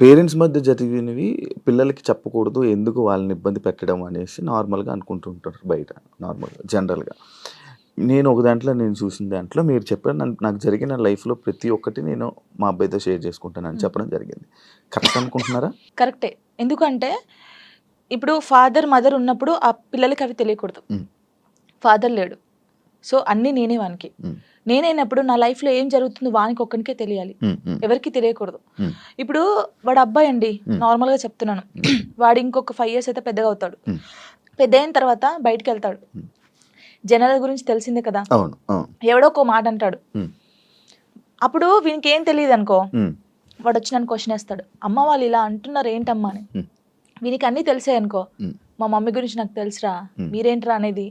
Parents మధ్య జరిగినవి పిల్లలకి చెప్పకూడదు ఎందుకు వాళ్ళని ఇబ్బంది పెట్టడం అనేసి నార్మల్గా అనుకుంటుంటారు బయట నార్మల్గా జనరల్గా. నేను ఒక దాంట్లో నేను చూసిన దాంట్లో మీరు చెప్పారు నన్ను- నాకు జరిగిన లైఫ్లో ప్రతి ఒక్కటి నేను మా అబ్బాయితో షేర్ చేసుకుంటానని చెప్పడం జరిగింది. కరెక్ట్ అనుకుంటున్నారా? కరెక్టే. ఎందుకంటే ఇప్పుడు ఫాదర్ మదర్ ఉన్నప్పుడు ఆ పిల్లలకి అవి తెలియకూడదు. ఫాదర్ లేడు. సో అన్నీ నేనే వానికి. నేనైనప్పుడు నా లైఫ్లో ఏం జరుగుతుందో వానికి ఒక్కనికే తెలియాలి ఎవరికి తెలియకూడదు ఇప్పుడు వాడు అబ్బాయి అండి మ్. నార్మల్గా చెప్తున్నాను వాడు ఇంకొక ఫైవ్ ఇయర్స్ అయితే పెద్దగా అవుతాడు. పెద్ద అయిన తర్వాత బయటికి వెళ్తాడు మ్. జనాల గురించి తెలిసిందే కదా ఎవడో ఒక మాట అంటాడు. అప్పుడు వీనికి ఏం తెలియదు అనుకో వాడు వచ్చి నన్ను క్వశ్చన్ వేస్తాడు అమ్మ వాళ్ళు ఇలా అంటున్నారు ఏంటమ్మా అని. వీనికి అన్నీ తెలిసాయి అనుకో ఉమ్, మా మమ్మీ గురించి నాకు తెలుసురా. మీరేంట్రా అనేది.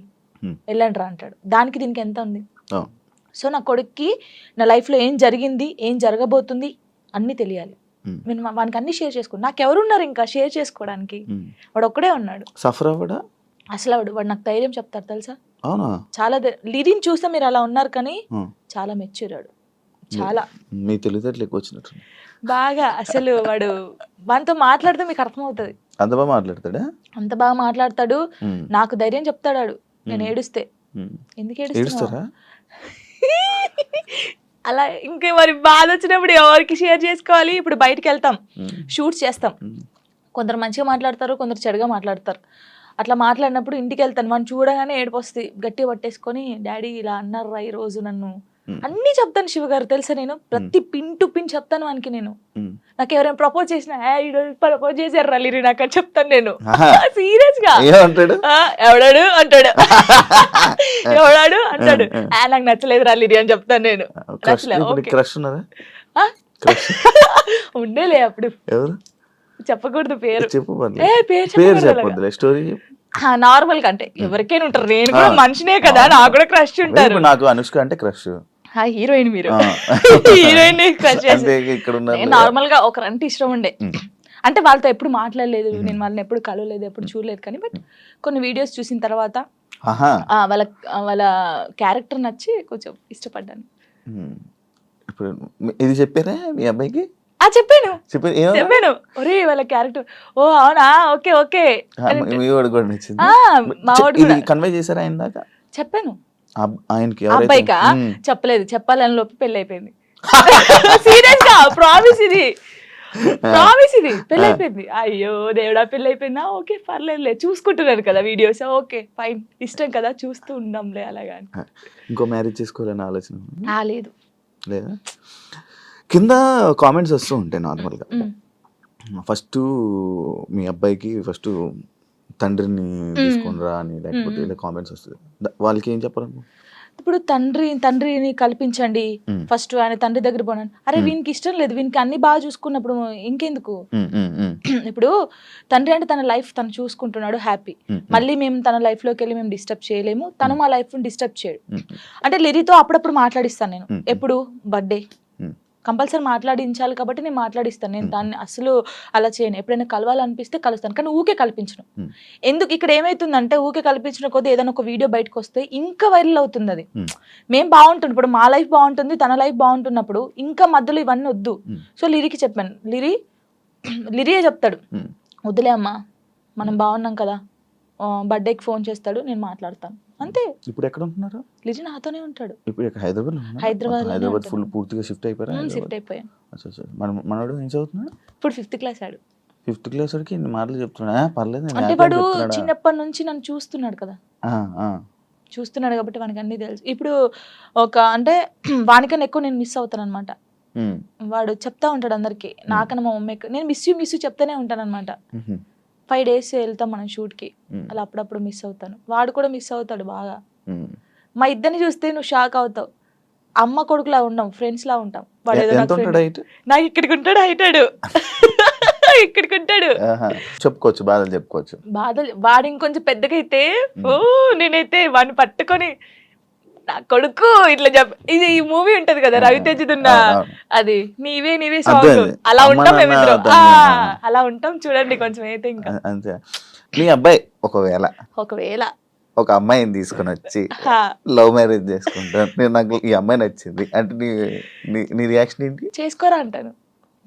వెళ్ళండి రా అంటాడు. దానికి దీనికి ఎంత ఉంది? సో నా కొడుక్కి నా లైఫ్లో ఏం జరిగింది ఏం జరగబోతుంది అన్నీ తెలియాలి. నేను వానికి అన్ని షేర్ చేసుకో నాకు ఎవరున్నారు ఇంకా షేర్ చేసుకోవడానికి. వాడు ఒక్కడే ఉన్నాడు. సఫర్ అవ్వడా? అసలు వాడు వాడు నాకు ధైర్యం చెప్తారు తెలుసా? చాలా లిరిని చూస్తే మీరు అలా ఉన్నారు కానీ. చాలా మెచ్యూరాడు చాలా. మీ తెలివితేటలు ఎక్కువ వచ్చినట్టు బాగా అసలు వాడు వానితో మాట్లాడితే మీకు అర్థమవుతుంది. అంత బాగా మాట్లాడతాడా? అంత బాగా మాట్లాడతాడు. నాకు ధైర్యం చెప్తాడు. నేను. ఏడుస్తే. ఎందుకు ఏడుస్తారా? అలా ఇంకా మరి బాధ వచ్చినప్పుడు ఎవరికి షేర్ చేసుకోవాలి? ఇప్పుడు బయటికి వెళ్తాం. షూట్స్ చేస్తాం. కొందరు మంచిగా మాట్లాడతారు కొందరు చెడుగా మాట్లాడతారు. అట్లా మాట్లాడినప్పుడు ఇంటికి వెళ్తాను. వాడిని చూడగానే ఏడుపు వస్తుంది. గట్టిగా పట్టేసుకొని డాడీ ఇలా అన్నారా ఈ రోజు నన్ను. అన్నీ చెప్తాను శివ గారు తెలుసా నేను? ప్రతి పిన్ టు పిన్ చెప్తాను వానికి నేను. ఉమ్. నాకు ఎవరైనా ప్రపోజ్ చేసినా "ఏ, ఈరోజు ప్రపోజ్ చేశారు రలీరి నాకు అని చెప్తాను నేను. సీరియస్గా ఎవడాడు? అంటాడు. ఎవడాడు? అంటాడు. "ఆ, నాకు నచ్చలేదు రలీరి అని చెప్తాను నేను. ఉండేలే అప్పుడు. చెప్పకూడదు పేరు. చెప్పు స్టోరీ నార్మల్గా అంటే ఎవరికైనా ఉంటారు. నేను కూడా. మనిషినే కదా నాకు కూడా క్రష్ ఉంటారు. నాకు అనుష్క అంటే క్రష్ హీరోయిన్ మీరు. హీరోయిన్ ఇక్కడ నార్మల్గా ఒక అంటే ఇష్టం ఉండే. అంటే వాళ్ళతో ఎప్పుడు మాట్లాడలేదు నేను వాళ్ళని ఎప్పుడు కలవలేదు ఎప్పుడు చూడలేదు కానీ బట్ కొన్ని వీడియోస్ చూసిన తర్వాత వాళ్ళ వాళ్ళ క్యారెక్టర్ నచ్చి కొంచెం ఇష్టపడ్డాను. ఇప్పుడు ఇది చెప్పారా మీ అబ్బాయికి? ఆ చెప్పాను. చెప్పాను. ఒరే వాళ్ళ క్యారెక్టర్ ఓ అవునా? Okay okay. కన్వే చేశారా ఆయన దాకా చెప్పాను. ఆయనకి అబ్బాయికా. చెప్పలేదు. చెప్పాలని లోపు పెళ్ళి అయిపోయింది సీరియస్గా ప్రామిస్ ఇది. ప్రామిస్ ఇది. పెళ్ళి అయిపోయింది అయ్యో దేవుడా పెళ్ళి అయిపోయిందా ఓకే పర్లేదులే. చూసుకుంటున్నారు కదా వీడియోస్ ఓకే ఫైన్ ఇష్టం కదా చూస్తూ ఉందాంలే అలాగా. ఇంకో మ్యారేజ్ చేసుకోవాలని ఆలోచన లేదు. లేదా? కింద కామెంట్స్ వస్తూ ఉంటాయి నార్మల్గా. ఫస్ట్ మీ అబ్బాయికి ఫస్ట్ తండ్రిని తీసుకునిరా అని లేకపోతే ఇలా కామెంట్స్ వస్తుంది. ద- వాళ్ళకి ఏం చెప్పాలను ఇప్పుడు తండ్రి తండ్రిని కల్పించండి. ఫస్ట్ ఆయన తండ్రి దగ్గర పోనాను అరే వీనికి ఇష్టం లేదు. వీనికి అన్ని బాగా చూసుకున్నప్పుడు ఇంకెందుకు? ఉమ్, ఉమ్, ఉమ్, ఇప్పుడు తండ్రి అంటే తన లైఫ్ తను చూసుకుంటున్నాడు హ్యాపీ ఉమ్, మళ్ళీ మేము తన లైఫ్లోకి వెళ్ళి మేము డిస్టర్బ్ చేయలేము. తను మా లైఫ్ డిస్టర్బ్ చేయడు. ఉమ్, అంటే లిరితో అప్పుడప్పుడు మాట్లాడిస్తాను నేను. మ్మ్. ఎప్పుడు? బర్త్డే కంపల్సరీ మాట్లాడించాలి కాబట్టి నేను మాట్లాడిస్తాను. నేను దాన్ని అసలు అలా చేయను. ఎప్పుడైనా కలవాలనిపిస్తే కలుస్తాను. కానీ ఊకే కల్పించను. ఎందుకు? ఇక్కడ ఏమైతుందంటే ఊకే కల్పించిన కొద్దీ ఏదైనా ఒక వీడియో బయటకు వస్తే ఇంకా వైరల్ అవుతుంది అది. మేము. బాగుంటుంది. ఇప్పుడు మా లైఫ్ బాగుంటుంది తన లైఫ్ బాగుంటున్నప్పుడు ఇంకా మధ్యలో ఇవన్నీ వద్దు. సో లిరికి చెప్పాను. లిరి లిరియే చెప్తాడు. వద్దులే అమ్మా మనం బాగున్నాం కదా. బర్త్డేకి ఫోన్ చేస్తాడు నేను మాట్లాడతాను. అంతే. ఇప్పుడు ఎక్కడ ఉంటున్నారు? లిరి నాతోనే ఉంటాడు. ఇప్పుడు హైదరాబాద్ హైదరాబాద్లోనే హైదరాబాద్ ఫుల్. పూర్తిగా షిఫ్ట్ అయిపోయారా షిఫ్ట్ హైదరాబాద్? అయిపోయాను అచ్చా, అచ్చా. మన మనోడు ఏం చదువుతున్నాడు? ఇప్పుడు ఫిఫ్త్ క్లాస్ ఆడు. ఫిఫ్త్ క్లాస్ వరకు ఇన్ని మాటలు చెప్తున్నా "ఆ, పర్లేదు అంటే వాడు అని చెప్తున్నాడా?" చిన్నప్పటి నుంచి నన్ను చూస్తున్నాడు కదా. ఆ, ఆ. చూస్తున్నాడు కాబట్టి వానికి అన్ని తెలుసు. ఇప్పుడు ఒక అంటే వానికన్నా ఎక్కువ నేను మిస్ అవుతాను అనమాట వాడు చెప్తా ఉంటాడు అందరికి. నాకన్నా మా మమ్మీ నేను మిస్ యూ మిస్ యూ చెప్తానే ఉంటాను అనమాట ఫైవ్ డేస్ వెళ్తాం మనం షూట్కి. అలా అప్పుడప్పుడు మిస్ అవుతాను. వాడు కూడా మిస్ అవుతాడు బాగా. మా ఇద్దరిని చూస్తే నువ్వు షాక్ అవుతావు. అమ్మ కొడుకులా ఉండం ఫ్రెండ్స్ లా ఉంటాం. వాడు ఏదో నాకు friend. ఇక్కడికి ఉంటాడు హైటాడు. ఇక్కడికి ఉంటాడు. చెప్పుకోవచ్చు బాధలు చెప్పుకోవచ్చు. బాధలు వాడు ఇంకొంచెం పెద్దగా అయితే ఓ నేనైతే వాడిని పట్టుకొని నా కొడుకు ఇట్లా చెప్ ఇది ఈ మూవీ ఉంటది కదా రవితేజదున్న. అది. నీవే నీవే సాంగ్. అలా ఉంటాం మేమిద్దరం. అలా ఉంటాం చూడండి కొంచెం అయితే ఇంకా. అంతే. మీ అబ్బాయి ఒకవేళ ఒకవేళ. ఒక అమ్మాయిని తీసుకొని వచ్చి లవ్ మ్యారేజ్ చేసుకుంటాను నేను నాకు ఈ అమ్మాయి నచ్చింది. అంటే నీ నీ రియాక్షన్ ఏంటి? చేసుకోరా అంటాను.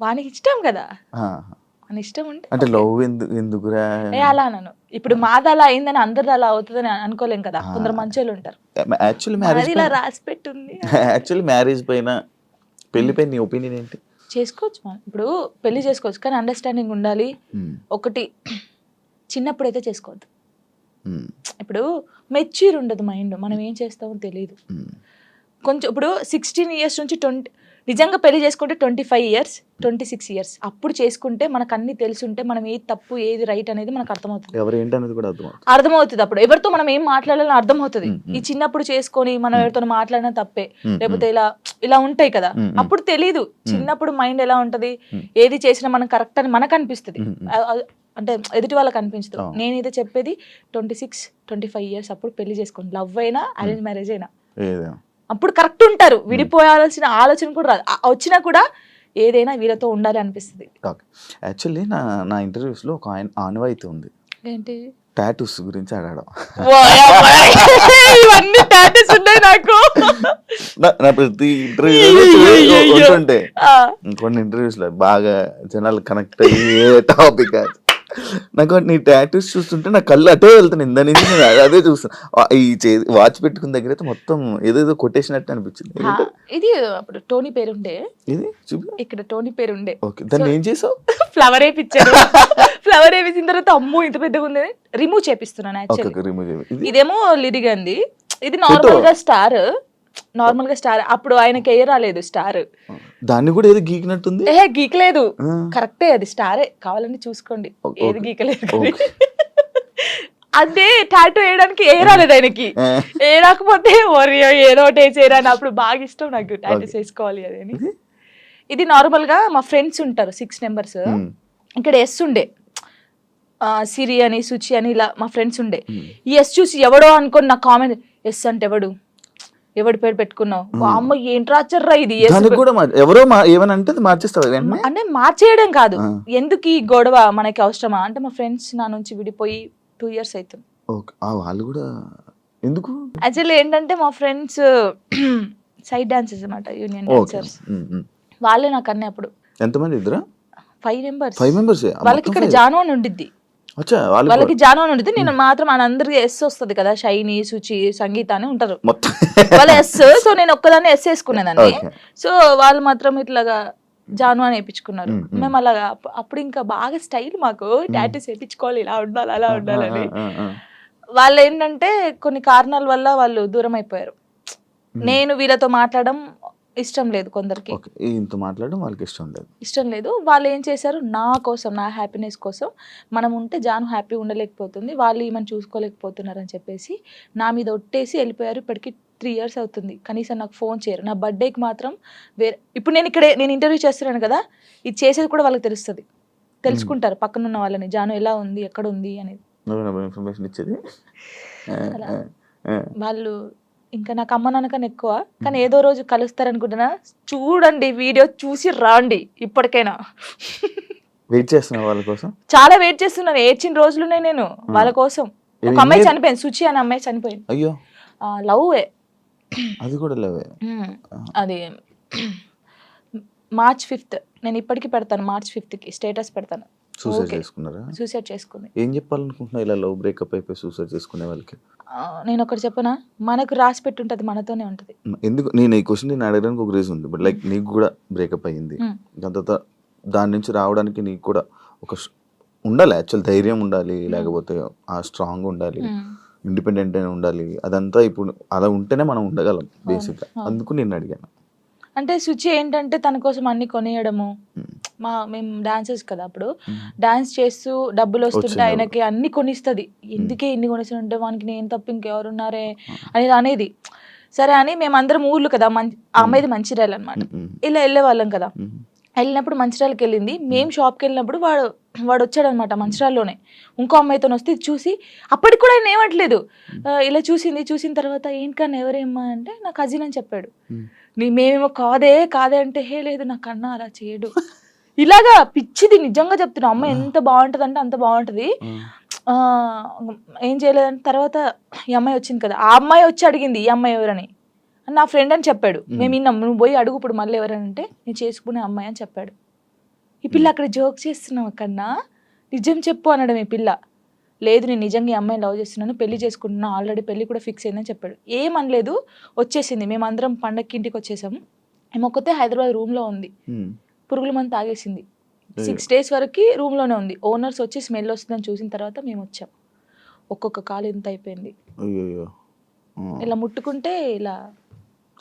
వానికి ఇష్టం కదా. అని ఇష్టం ఉంటే. అంటే లవ్ ఎందుకురా? అలా అన్నాను ఇప్పుడు మాది అలా అయిందని అందరిది అలా అవుతుందని అనుకోలేం కదా. కొందరు మంచోళ్ళు ఉంటారు. యాక్చువల్లీ మ్యారేజ్ ఇలా రాసి పెట్టుంది. యాక్చువల్లీ మ్యారేజ్ పైన పెళ్ళి పైన నీ ఒపీనియన్ ఏంటి? చేసుకోవచ్చు ఇప్పుడు పెళ్ళి చేసుకోవచ్చు కానీ అండర్స్టాండింగ్ ఉండాలి. ఒకటి చిన్నప్పుడు అయితే చేసుకోవద్దు ఇప్పుడు మెచ్యూర్ ఉండదు మైండ్ మనం ఏం చేస్తామో తెలియదు. కొంచెం ఇప్పుడు సిక్స్టీన్ ఇయర్స్ నుంచి ట్వంటీ నిజంగా పెళ్ళి చేసుకుంటే twenty five years twenty six years. అప్పుడు చేసుకుంటే మనకు అన్ని తెలుసుంటే మనం ఏది తప్పు ఏది రైట్ అనేది మనకు అర్థమవుతుంది. ఎవరు కూడా అర్థమవుతుంది. అప్పుడు. ఎవరితో మనం ఏం మాట్లాడాలని అర్థమవుతుంది. ఈ చిన్నప్పుడు చేసుకొని మనం ఎవరితో మాట్లాడినా తప్పే. లేకపోతే ఇలా ఇలా ఉంటాయి కదా. అప్పుడు తెలీదు. చిన్నప్పుడు మైండ్ ఎలా ఉంటది. ఏది చేసినా మనం కరెక్ట్ అని మనకు అనిపిస్తుంది. అంటే ఎదుటి వాళ్ళకి అనిపించదు. నేనైతే చెప్పేది twenty six twenty five years అప్పుడు పెళ్ళి చేసుకోండి. లవ్ అయినా అరేంజ్ మ్యారేజ్ అయినా. అప్పుడు కరెక్ట్ ఉంటారు. విడిపోయాల్సిన ఆలోచన కూడా రాదు. వచ్చినా కూడా ఏదైనా వీళ్ళతో ఉండాలి అనిపిస్తుంది. యాక్చువల్లీ నా నా ఇంటర్వ్యూస్లో ఒక ఆయన ఆనవాయితీ ఉంది. ఏంటి? టాటూస్ గురించి అడగడం. ఇవన్నీ టాటూస్ ఉన్నాయి నాకు. నా- ప్రతి. ఇంటర్వ్యూ కొన్ని ఇంటర్వ్యూస్లో బాగా జనాలు కనెక్ట్ అయ్యే టాపిక్ నాకు నీ టాటూస్ చూస్తుంటే నా కళ్ళు అటే వెళ్తున్నాయి. ఇందా నుంచి నేను అదే చూస్తాను ఈ వాచ్ పెట్టుకున్న దగ్గర అయితే మొత్తం ఏదేదో కొట్టేసినట్టు అనిపించింది. ఇది అప్పుడు టోనీ పేరుండే. ఇది? చూపి ఇక్కడ టోనీ పేరుండే. ఓకే దాన్ని ఏం చేసావు? ఫ్లవర్ వేపించారు ఫ్లవర్ వేపించిన తర్వాత అమ్మో ఇంత పెద్దగా ఉంది. రిమూవ్ చేపిస్తున్నాను యాక్చువల్లీ ఇదేమో లిరిగంది. ఇది నార్మల్గా స్టార్ నార్మల్గా స్టార్ అప్పుడు ఆయనకి ఎయ్య రాలేదు స్టార్. దాన్ని కూడా ఏదో గీకినట్టుంది? ఏహే గీకలేదు. కరెక్టే అది స్టారే. కావాలని చూసుకోండి. ఏది. గీకలేదు. అదే టాటూ వేయడానికి ఏ రాలేదు ఆయనకి. ఏ రాకపోతే ఒరియో ఏదో ఒకటి వేసేయరా అని అప్పుడు బాగా ఇష్టం నాకు టాటూస్. వేసుకోవాలి అది అని ఇది? నార్మల్గా మా ఫ్రెండ్స్ ఉంటారు సిక్స్ నెంబర్స్ ఇక్కడ ఎస్ ఉండే. సిరి అని సుచి అని ఇలా మా ఫ్రెండ్స్ ఉండే. ఈ ఎస్ చూసి ఎవడో అనుకోని నా కామెంట్ ఎస్ అంటే ఎవడు? ఎవడి పేరు పెట్టుకున్నావు? అమ్మ ఏంటి రాచర్రా ఇది? కూడా ఎవరో మా ఏమని అంటే మార్చేయడం కాదు. ఎందుకు ఈ గొడవ మనకి అవసరమా? అంటే మా ఫ్రెండ్స్ నా నుంచి విడిపోయి టూ ఇయర్స్ అవుతుంది వాళ్ళు కూడా ఎందుకు? యాక్చువల్లీ ఏంటంటే మా ఫ్రెండ్స్ సైడ్ డాన్సెస్ అనమాట యూనియన్ డాన్సర్స్. వాళ్ళే నాకు అన్నీ అప్పుడు ఎంతమంది ఇద్దరా? ఫైవ్ మెంబర్స్ ఫైవ్ మెంబర్స్ వాళ్ళకి ఇక్కడ జాను అని ఉండిద్ది. వాళ్ళకి జాను అని ఉండిద్ది నేను మాత్రం అందరికి ఎస్ వస్తుంది కదా షైని సుచి సంగీత అని ఉంటారు వాళ్ళ ఎస్ సో నేను ఒక్కదాన్ని ఎస్ వేసుకునేదాన్ని. సో వాళ్ళు మాత్రం ఇట్లాగా జాను అని వేయించుకున్నారు మ్మ్, అలాగా అప్పు- అప్పుడు ఇంకా బాగా స్టైల్ మాకు. టాటూస్ వేయించుకోవాలి ఇలా ఉండాలి అలా ఉండాలని. వాళ్ళు ఏంటంటే కొన్ని కారణాల వల్ల వాళ్ళు దూరం అయిపోయారు. నేను వీళ్ళతో మాట్లాడడం ఇష్టం లేదు కొందరికి. ఇంత మాట్లాడడం వాళ్ళకి ఇష్టం లేదు. ఇష్టం లేదు. వాళ్ళు ఏం చేశారు? నా కోసం నా హ్యాపీనెస్ కోసం మనం ఉంటే జాను హ్యాపీ ఉండలేకపోతుంది. వాళ్ళు ఈమెను చూసుకోలేకపోతున్నారు అని చెప్పేసి నా మీద ఒట్టేసి వెళ్ళిపోయారు. ఇప్పటికి త్రీ ఇయర్స్ అవుతుంది. కనీసం నాకు ఫోన్ చేయరు. నా బర్త్డేకి మాత్రం వేరే ఇప్పుడు నేను ఇక్కడే నేను ఇంటర్వ్యూ చేస్తున్నాను కదా ఇది చేసేది కూడా వాళ్ళకి తెలుస్తుంది. తెలుసుకుంటారు. పక్కన ఉన్న వాళ్ళని. జాను ఎలా ఉంది? ఎక్కడ ఉంది? అనేది. ఇన్ఫర్మేషన్ ఇచ్చేది. వాళ్ళు ఇంకా నాకు అమ్మ నాన్నకన్నా ఎక్కువ. కానీ ఏదో రోజు కలుస్తారనుకుంటున్నా చూడండి వీడియో చూసి రాండి ఇప్పటికైనా. వెయిట్ చేస్తున్నా వాళ్ళ కోసం? చాలా వెయిట్ చేస్తున్నాను. ఏడ్చిన రోజులునే నేను వాళ్ళ కోసం. ఒక అమ్మాయి చనిపోయింది. సుచి అనే అమ్మాయి చనిపోయింది. అయ్యో. లవ్ అది కూడా లేవే అది మార్చ్ ఫిఫ్త్. నేను ఇప్పటికి పెడతాను మార్చ్ ఫిఫ్త్కి. స్టేటస్ పెడతాను. సూసైడ్. చేసుకున్నారా? సూసైడ్ చేసుకుంది. ఏం చెప్పాలనుకుంటున్నా ఇలా లవ్ బ్రేకప్ అయిపోయి సూసైడ్ చేసుకునే వాళ్ళకి? నేను ఒకటి చెప్పనా? మనకు రాసి పెట్టుంటది మనతోనే ఉంటది. ఎందుకు? నేను ఈ క్వశ్చన్ నేను అడగడానికి ఒక రీజన్ ఉంది. బట్ లైక్ నీకు కూడా బ్రేకప్ అయ్యింది. దాని తర్వాత దాని నుంచి రావడానికి నీకు కూడా ఒక ఉండాలి. యాక్చువల్ ధైర్యం ఉండాలి. లేకపోతే ఆ స్ట్రాంగ్ ఉండాలి. ఇండిపెండెంట్ ఉండాలి. అదంతా ఇప్పుడు అలా ఉంటేనే మనం ఉండగలం బేసిక్గా. అందుకు నేను అడిగాను. అంటే సుచి ఏంటంటే తన కోసం అన్ని కొనియడము. మా మేము డాన్సర్స్ కదా అప్పుడు. డాన్స్ చేస్తూ డబ్బులు వస్తుంటే ఆయనకి అన్ని కొనిస్తుంది. ఎందుకే ఇన్ని కొనిస్తుంటే వానికి నేను తప్ప ఇంకెవరున్నారే అనేది అనేది. సరే అని మేమందరం ఊర్లు కదా మంచి అమ్మాయిది మంచిర్యాల అనమాట. ఇలా వెళ్ళే వాళ్ళం కదా. వెళ్ళినప్పుడు మంచిర్యాలకి వెళ్ళింది. మేము. షాప్కి వెళ్ళినప్పుడు వాడు వాడు వచ్చాడు అనమాట మంచిర్యాలలోనే. ఇంకో అమ్మాయితో వస్తే చూసి అప్పటికి కూడా ఆయన ఏమట్లేదు ఇలా చూసింది చూసిన తర్వాత ఏంటన్నా ఎవరేమ్మా అంటే నా కజిన్ అని చెప్పాడు. మేమేమో కాదే కాదే అంటే హే లేదు నాకు అన్న అలా చేయడు. ఇలాగా పిచ్చిది నిజంగా చెప్తున్నా. అమ్మ ఎంత బాగుంటది అంటే అంత బాగుంటది. ఏం చేయలేదంటే తర్వాత ఈ అమ్మాయి వచ్చింది కదా ఆ అమ్మాయి వచ్చి అడిగింది ఈ అమ్మాయి ఎవరని? నా ఫ్రెండ్ అని చెప్పాడు. మేము విన్నాం నువ్వు పోయి అడుగు ఇప్పుడు మళ్ళీ ఎవరని అంటే నేను చేసుకునే అమ్మాయి అని చెప్పాడు. ఈ పిల్ల అక్కడ జోక్ చేస్తున్నావు కన్నా నిజం చెప్పు అనడం ఈ పిల్ల. లేదు నేను నిజంగా ఈ అమ్మాయిని లవ్ చేస్తున్నాను పెళ్ళి చేసుకుంటున్నా ఆల్రెడీ పెళ్ళి కూడా ఫిక్స్ అయిందని చెప్పాడు. ఏమనలేదు వచ్చేసింది. మేము పండక్కి ఇంటికి వచ్చేసాము ఆమె ఒక్కతే హైదరాబాద్ రూమ్లో ఉంది. పురుగుల మంది తాగేసింది. సిక్స్ డేస్ వరకు రూమ్లోనే ఉంది. ఓనర్స్ వచ్చి స్మెల్ వస్తుందని చూసిన తర్వాత మేము వచ్చాం. ఒక్కొక్క కాలు ఎంత అయిపోయింది. ఇలా ముట్టుకుంటే ఇలా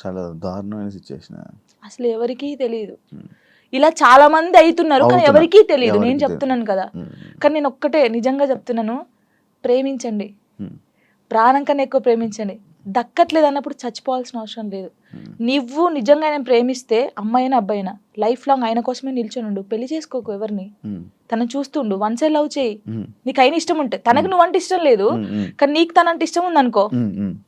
చాలా దారుణమైన సిచ్యువేషన్. అసలు ఎవరికీ తెలియదు ఇలా చాలా మంది అవుతున్నారు కానీ. ఎవరికీ తెలియదు. నేను చెప్తున్నాను కదా. కానీ నేను ఒక్కటే నిజంగా చెప్తున్నాను. ప్రేమించండి. ప్రాణం కన్నా ఎక్కువ ప్రేమించండి. దక్కట్లేదు అన్నప్పుడు చచ్చిపోవాల్సిన అవసరం లేదు. నువ్వు నిజంగా ఆయన ప్రేమిస్తే అమ్మాయినా అబ్బాయినా లైఫ్ లాంగ్ ఆయన కోసమే నిల్చొని ఉండు. పెళ్ళి చేసుకోకు ఎవరిని. తనని చూస్తుండు. వన్ సైడ్ లవ్ చేయి. నీకు అయిన ఇష్టం ఉంటే. తనకు నువ్వు అంటే ఇష్టం లేదు. కానీ నీకు తనంటే ఇష్టం ఉంది అనుకో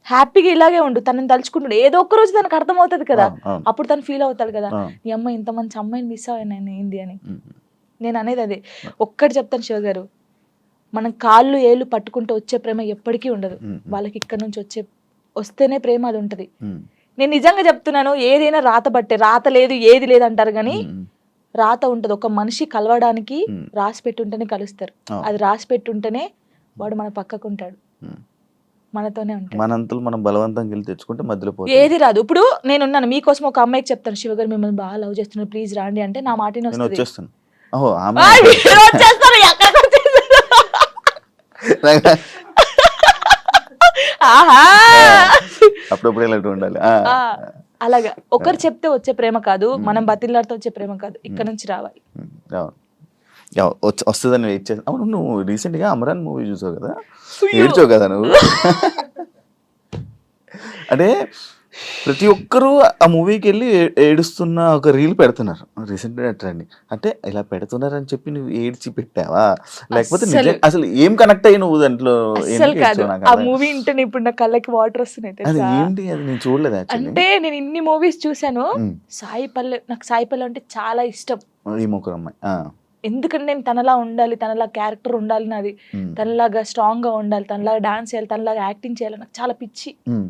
హ్యాపీగా ఇలాగే ఉండు. తనని తలుచుకుంటుండు. ఏదో ఒక్క రోజు తనకు అర్థం అవుతుంది కదా అప్పుడు తను ఫీల్ అవుతాడు కదా. నీ అమ్మ ఇంత మంచి అమ్మాయిని మిస్ అయ్యాను ఏంది అని. నేను అనేది అదే. ఒక్కటి చెప్తాను శివ గారు. మనం కాళ్ళు ఏళ్ళు పట్టుకుంటూ వచ్చే ప్రేమ ఎప్పటికీ ఉండదు. వాళ్ళకి ఇక్కడ నుంచి వచ్చే వస్తేనే ప్రేమ అది ఉంటది. నేను నిజంగా చెప్తున్నాను ఏదైనా రాత బట్టే రాత లేదు ఏది లేదు అంటారు కానీ రాత ఉంటది. ఒక మనిషి కలవడానికి. రాసి పెట్టుంటేనే కలుస్తారు. అది రాసి పెట్టుంటేనే వాడు మన పక్కకు ఉంటాడు మనతోనే ఉంటాడు. మనంతలు మనం బలవంతంగా వెళ్ళి తెచ్చుకుంటే మధ్యలో ఏది రాదు. ఇప్పుడు నేనున్నాను మీకోసం ఒక అమ్మాయికి చెప్తాను శివ గారు మిమ్మల్ని బాగా లవ్ చేస్తున్నారు ప్లీజ్ రాండి అంటే నా మాటనే వచ్చేస్తాను. అప్పుడప్పుడు ఇలాంటి ఉండాలి. అలాగా. ఒకరు చెప్తే వచ్చే ప్రేమ కాదు మనం బతిల్లాడితే వచ్చే ప్రేమ కాదు. ఇక్కడ నుంచి రావాలి. వస్తుందని వెయిట్ చేసి అవును నువ్వు రీసెంట్గా అమరాన్ మూవీ చూసావు కదా? ఏడ్చావు కదా నువ్వు? అంటే ప్రతి ఒక్కరూ ఆ మూవీకి వెళ్ళి ఏడుస్తున్న ఒక రీల్ పెడుతున్నారు. రీసెంట్ ట్రెండ్ అంటే ఇలా పెడుతున్నారని చెప్పి నువ్వు ఏడ్చి పెట్టావా? లేకపోతే. నిజం- అసలు ఏం కనెక్ట్ అయ్యి నువ్వు దాంట్లో అస్సలు ఎందుకు కాదు. ఏడ్చావు నాకు ఆ అర్థం- మూవీ వింటేనే ఇప్పుడు నా కళ్ళకి వాటర్ వస్తున్నాయి అది తెలుసా? ఏంటి? అది నేను చూడలేదు యాక్చువల్లీ అంటే నేను ఇన్ని మూవీస్ చూసాను సాయి పల్లె నాకు సాయి పల్లె అంటే చాలా ఇష్టం. ఈ ముగ్గురు అమ్మాయి. ఆ, ఎందుకంటే నేను తనలా ఉండాలి తనలా క్యారెక్టర్ ఉండాలి నాది. ఉమ్, తనలాగా స్ట్రాంగ్గా ఉండాలి తనలాగా డాన్స్ చేయాలి తనలాగా యాక్టింగ్ చేయాలి. నాకు చాలా పిచ్చి. ఉమ్,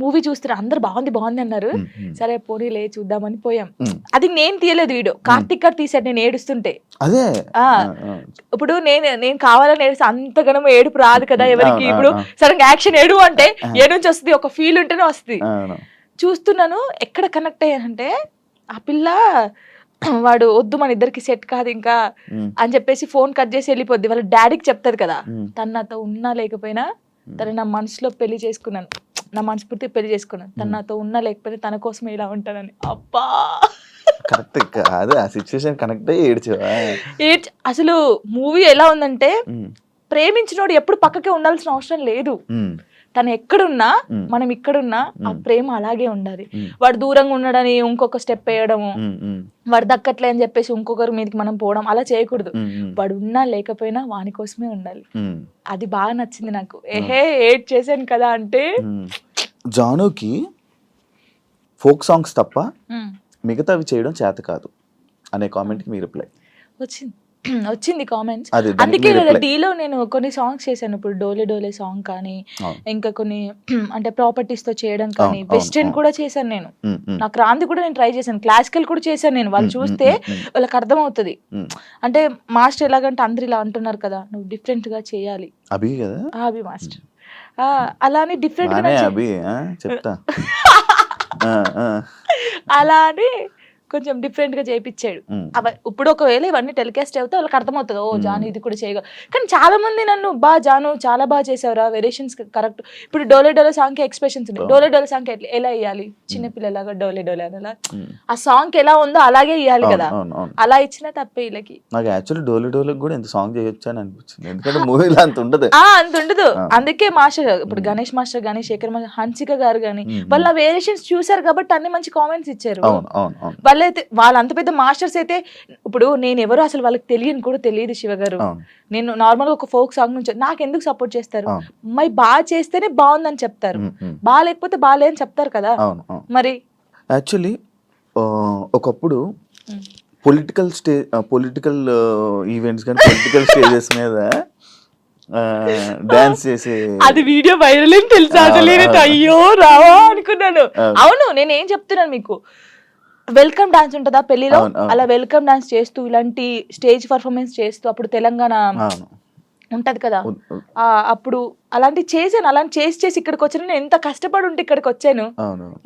మూవీ చూస్తారు అందరు బాగుంది బాగుంది అన్నారు. సరే పోనీ లే చూద్దామని పోయాం. అది నేను తీయలేదు వీడియో. కార్తిక్ గారు తీసాడు నేను ఏడుస్తుంటే. అదే. ఇప్పుడు నేను నేను కావాలని ఏడుస్తే అంతగానో ఏడుపు రాదు కదా ఎవరికి. ఇప్పుడు. సడన్ యాక్షన్ ఏడు అంటే ఏ నుంచి వస్తుంది? ఒక ఫీల్ ఉంటేనే వస్తుంది. చూస్తున్నాను ఎక్కడ కనెక్ట్ అయ్యానంటే ఆ పిల్ల వాడు వద్దు మన ఇద్దరికి సెట్ కాదు ఇంకా అని చెప్పేసి ఫోన్ కట్ చేసి వెళ్ళిపోద్ది. వాళ్ళ డాడీకి చెప్తాది కదా. తను నాతో ఉన్నా లేకపోయినా తను నా మనసులో పెళ్ళి చేసుకున్నాను. నా మనస్ఫూర్తి పెళ్ళి చేసుకున్నాను. తను నాతో ఉన్నా లేకపోయినా తన కోసమే ఇలా ఉంటానని. అబ్బా! కరెక్ట్ కాదు ఆ సిచ్యువేషన్ కనెక్ట్ అయ్యి ఏడ్చావా? ఏడ్చ్ అసలు మూవీ ఎలా ఉందంటే ప్రేమించినోడు ఎప్పుడు పక్కకే ఉండాల్సిన అవసరం లేదు. తను ఎక్కడున్నా. మనం ఇక్కడున్నా ఆ. ప్రేమ అలాగే ఉండాలి. వాడు దూరంగా ఉన్నాడని ఇంకొక స్టెప్ వేయడము వాడు దక్కట్లే అని చెప్పేసి ఇంకొకరి మీదకి మనం పోవడం అలా చేయకూడదు. వాడు ఉన్నా లేకపోయినా వాని కోసమే ఉండాలి. అది బాగా నచ్చింది నాకు. ఏహే ఏడ్ చేశాను కదా అంటే. జానుకి ఫోక్ సాంగ్స్ తప్ప మిగతావి చేయడం చేత కాదు అనే కామెంట్కి మీ రిప్లై. వచ్చింది. వచ్చింది కామెంట్స్ అందుకే కదా. డీలో నేను కొన్ని సాంగ్స్ చేశాను. ఇప్పుడు డోలే డోలే సాంగ్ కానీ. ఇంకా కొన్ని అంటే ప్రాపర్టీస్తో చేయడం కానీ వెస్టర్న్. కూడా చేశాను నేను. నాకు రాంది కూడా నేను ట్రై చేశాను. క్లాసికల్ కూడా చేశాను నేను. వాళ్ళు చూస్తే వాళ్ళకి అర్థమవుతుంది. ఉమ్. అంటే మాస్టర్ ఎలాగంటే అందరు ఇలా అంటున్నారు కదా నువ్వు డిఫరెంట్గా చేయాలి. అభి కదా? ఆ అభి మాస్టర్ అలానే డిఫరెంట్గా బానే నా చే- అభి ఆ, చెప్తా. ఆ, ఆ, అలా అని కొంచెం డిఫరెంట్గా చేయించాడు ఇప్పుడు ఒకవేళ ఇవన్నీ టెలికాస్ట్ అవుతే వాళ్ళకి అర్థమవుతుంది. ఓ జాను ఇది కూడా చేయగల కానీ చాలా మంది నన్ను బా జాను చాలా బాగా చేసావురా వేరియేషన్స్ కరెక్ట్ ఇప్పుడు డోలే డోలే సాంగ్కి ఎక్స్ప్రెషన్స్ ఉన్నాయి డోలే డోలే సాంగ్ ఎట్లా ఎలా ఇవ్వాలి చిన్న పిల్లలాగా డోలే డోలే అలా. ఆ సాంగ్ ఎలా ఉందో అలాగే ఇవ్వాలి కదా. అలా ఇచ్చినా తప్పే వీళ్ళకి. నాకు యాక్చువల్లీ డోలి డోలకు కూడా ఇంత సాంగ్ చేయొచ్చు అని అనిపించింది. ఎందుకంటే మూవీలో అంత ఉండదు. ఆ అంత ఉండదు. అందుకే మాస్టర్ ఇప్పుడు గణేష్ మాస్టర్ గానీ శేఖర్ మాస్టర్ హన్సిక గారు గానీ ఉమ్, వాళ్ళ వేరియేషన్స్ చూసారు కాబట్టి అన్ని మంచి కామెంట్స్ ఇచ్చారు. అవును వాళ్ళైతే వాళ్ళ అంత పెద్ద మాస్టర్స్ అయితే ఇప్పుడు నేను ఎవరు అసలు వాళ్ళకి తెలియని కూడా తెలియదు శివ గారు. నేను నార్మల్గా ఒక ఫోక్ సాంగ్ నుంచి నాకు ఎందుకు సపోర్ట్ చేస్తారు. మరి బాగా చేస్తేనే బాగుందని చెప్తారు. ఉమ్, ఉమ్, బాగా లేకపోతే బాగాలేదని చెప్తారు కదా. మరి? యాక్చువల్లీ ఒకప్పుడు. పొలిటికల్ స్టే పొలిటికల్ ఈవెంట్స్ కానీ పొలిటికల్ స్టేజెస్ మీద డాన్స్ చేసే అది వీడియో వైరల్ అని తెలుసా? అసలు. అయ్యో రావా అనుకున్నాను. అవును. అవును నేను ఏం చెప్తున్నాను మీకు? వెల్కమ్ డాన్స్ ఉంటుందా పెళ్ళిలో. అలా వెల్కమ్ డాన్స్ చేస్తూ ఇలాంటి స్టేజ్ పర్ఫార్మెన్స్ చేస్తూ అప్పుడు తెలంగాణ ఉంటది కదా? అప్పుడు అలాంటి చేశాను అలాంటి చేసి చేసి ఇక్కడికి వచ్చాను. నేను ఎంత కష్టపడి ఉంటే ఇక్కడికి వచ్చాను.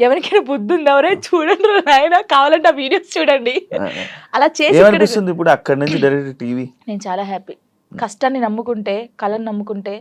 ఎవరికైనా బుద్ధి ఉంది ఎవరే చూడండి నాయన కావాలంటే ఆ వీడియోస్ చూడండి. అలా చేసి ఇప్పుడు అక్కడి నుంచి డైరెక్ట్ టీవీ? నేను చాలా హ్యాపీ. కష్టాన్ని నమ్ముకుంటే కళను నమ్ముకుంటే